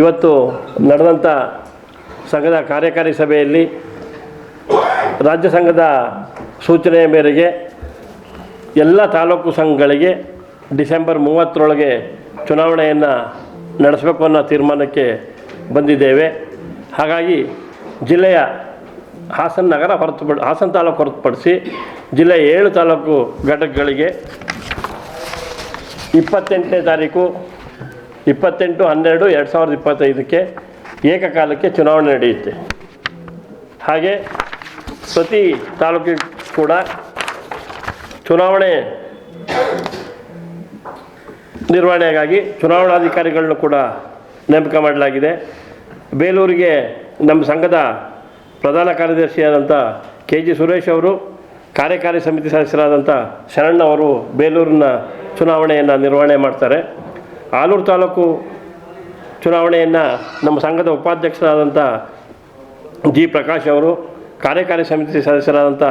ಇವತ್ತು ನಡೆದಂಥ ಸಂಘದ ಕಾರ್ಯಕಾರಿ ಸಭೆಯಲ್ಲಿ ರಾಜ್ಯ ಸಂಘದ ಸೂಚನೆಯ ಮೇರೆಗೆ ಎಲ್ಲ ತಾಲೂಕು ಸಂಘಗಳಿಗೆ ಡಿಸೆಂಬರ್ ಮೂವತ್ತರೊಳಗೆ ಚುನಾವಣೆಯನ್ನು ನಡೆಸಬೇಕು ಅನ್ನೋ ತೀರ್ಮಾನಕ್ಕೆ ಬಂದಿದ್ದೇವೆ. ಹಾಗಾಗಿ ಜಿಲ್ಲೆಯ ಹಾಸನ ನಗರ ಹೊರತುಪಡಿ, ಹಾಸನ ತಾಲೂಕು ಹೊರತುಪಡಿಸಿ ಜಿಲ್ಲೆಯ ಏಳು ತಾಲೂಕು ಘಟಕಗಳಿಗೆ ಇಪ್ಪತ್ತೆಂಟನೇ ತಾರೀಕು ಇಪ್ಪತ್ತೆಂಟು, ಹನ್ನೆರಡು, ಎರಡು ಸಾವಿರದ ಇಪ್ಪತ್ತೈದಕ್ಕೆ ಏಕಕಾಲಕ್ಕೆ ಚುನಾವಣೆ ನಡೆಯುತ್ತೆ. ಹಾಗೆ ಪ್ರತಿ ತಾಲೂಕಿಗೆ ಕೂಡ ಚುನಾವಣೆ ನಿರ್ವಹಣೆಗಾಗಿ ಚುನಾವಣಾಧಿಕಾರಿಗಳನ್ನು ಕೂಡ ನೇಮಕ ಮಾಡಲಾಗಿದೆ. ಬೇಲೂರಿಗೆ ನಮ್ಮ ಸಂಘದ ಪ್ರಧಾನ ಕಾರ್ಯದರ್ಶಿಯಾದಂಥ ಕೆ ಜಿ ಸುರೇಶ್ ಅವರು, ಕಾರ್ಯಕಾರಿ ಸಮಿತಿ ಸದಸ್ಯರಾದಂಥ ಶರಣ್ ಅವರು ಬೇಲೂರಿನ ಚುನಾವಣೆಯನ್ನು ನಿರ್ವಹಣೆ ಮಾಡ್ತಾರೆ. ಆಲೂರು ತಾಲೂಕು ಚುನಾವಣೆಯನ್ನು ನಮ್ಮ ಸಂಘದ ಉಪಾಧ್ಯಕ್ಷರಾದಂಥ ಜಿ ಪ್ರಕಾಶ್ ಅವರು, ಕಾರ್ಯಕಾರಿ ಸಮಿತಿ ಸದಸ್ಯರಾದಂಥ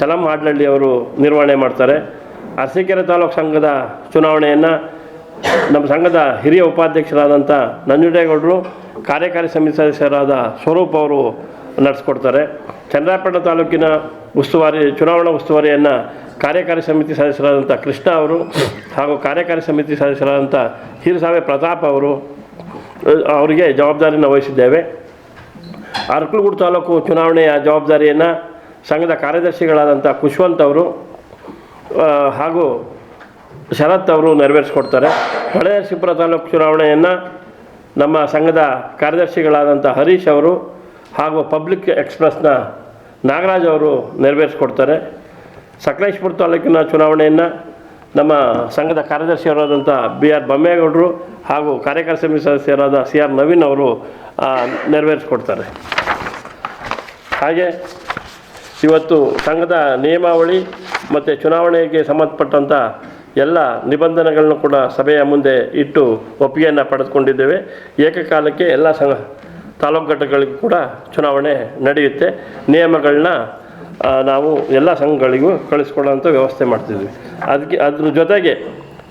ಚಲಂ ಹಾಡ್ಲಳ್ಳಿ ಅವರು ನಿರ್ವಹಣೆ ಮಾಡ್ತಾರೆ. ಅರಸೀಕೆರೆ ತಾಲೂಕು ಸಂಘದ ಚುನಾವಣೆಯನ್ನು ನಮ್ಮ ಸಂಘದ ಹಿರಿಯ ಉಪಾಧ್ಯಕ್ಷರಾದಂಥ ನಂಜುಡೇಗೌಡರು, ಕಾರ್ಯಕಾರಿ ಸಮಿತಿ ಸದಸ್ಯರಾದ ಸ್ವರೂಪ್ ಅವರು ನಡೆಸ್ಕೊಡ್ತಾರೆ. ಚಂದ್ರಾಪಟ್ಟಣ ತಾಲೂಕಿನ ಉಸ್ತುವಾರಿ, ಚುನಾವಣಾ ಉಸ್ತುವಾರಿಯನ್ನು ಕಾರ್ಯಕಾರಿ ಸಮಿತಿ ಸದಸ್ಯರಾದಂಥ ಕೃಷ್ಣ ಅವರು ಹಾಗೂ ಕಾರ್ಯಕಾರಿ ಸಮಿತಿ ಸದಸ್ಯರಾದಂಥ ಹಿರಿಸಾವೆ ಪ್ರತಾಪ್ ಅವರು ಅವರಿಗೆ ಜವಾಬ್ದಾರಿಯನ್ನು ವಹಿಸಿದ್ದೇವೆ. ಅರಕಲಗೂಡು ತಾಲೂಕು ಚುನಾವಣೆಯ ಜವಾಬ್ದಾರಿಯನ್ನು ಸಂಘದ ಕಾರ್ಯದರ್ಶಿಗಳಾದಂಥ ಖುಷ್ವಂತ್ ಅವರು ಹಾಗೂ ಶರತ್ ಅವರು ನೆರವೇರಿಸ್ಕೊಡ್ತಾರೆ. ಹೊಳೆನರಸೀಪುರ ತಾಲೂಕು ಚುನಾವಣೆಯನ್ನು ನಮ್ಮ ಸಂಘದ ಕಾರ್ಯದರ್ಶಿಗಳಾದಂಥ ಹರೀಶ್ ಅವರು ಹಾಗೂ ಪಬ್ಲಿಕ್ ಎಕ್ಸ್ಪ್ರೆಸ್ನ ನಾಗರಾಜ್ ಅವರು ನೆರವೇರಿಸ್ಕೊಡ್ತಾರೆ. ಸಕಲೇಶ್ಪುರ ತಾಲೂಕಿನ ಚುನಾವಣೆಯನ್ನು ನಮ್ಮ ಸಂಘದ ಕಾರ್ಯದರ್ಶಿಯವರಾದಂಥ ಬಿ ಆರ್ ಬೊಮ್ಮೇಗೌಡರು ಹಾಗೂ ಕಾರ್ಯಕಾರಿ ಸಮಿತಿ ಸದಸ್ಯರಾದ ಸಿ ಆರ್ ನವೀನ್ ಅವರು ನೆರವೇರಿಸಿಕೊಡ್ತಾರೆ. ಹಾಗೆ ಇವತ್ತು ಸಂಘದ ನಿಯಮಾವಳಿ ಮತ್ತು ಚುನಾವಣೆಗೆ ಸಂಬಂಧಪಟ್ಟಂಥ ಎಲ್ಲ ನಿಬಂಧನೆಗಳನ್ನು ಕೂಡ ಸಭೆಯ ಮುಂದೆ ಇಟ್ಟು ಒಪ್ಪಿಗೆಯನ್ನು ಪಡೆದುಕೊಂಡಿದ್ದೇವೆ. ಏಕಕಾಲಕ್ಕೆ ಎಲ್ಲ ಸಂಘ ತಾಲೂಕು ಘಟಕಗಳಿಗೂ ಕೂಡ ಚುನಾವಣೆ ನಡೆಯುತ್ತೆ. ನಿಯಮಗಳನ್ನ ನಾವು ಎಲ್ಲ ಸಂಘಗಳಿಗೂ ಕಳಿಸ್ಕೊಡೋಂಥ ವ್ಯವಸ್ಥೆ ಮಾಡ್ತಿದ್ವಿ. ಅದಕ್ಕೆ ಅದ್ರ ಜೊತೆಗೆ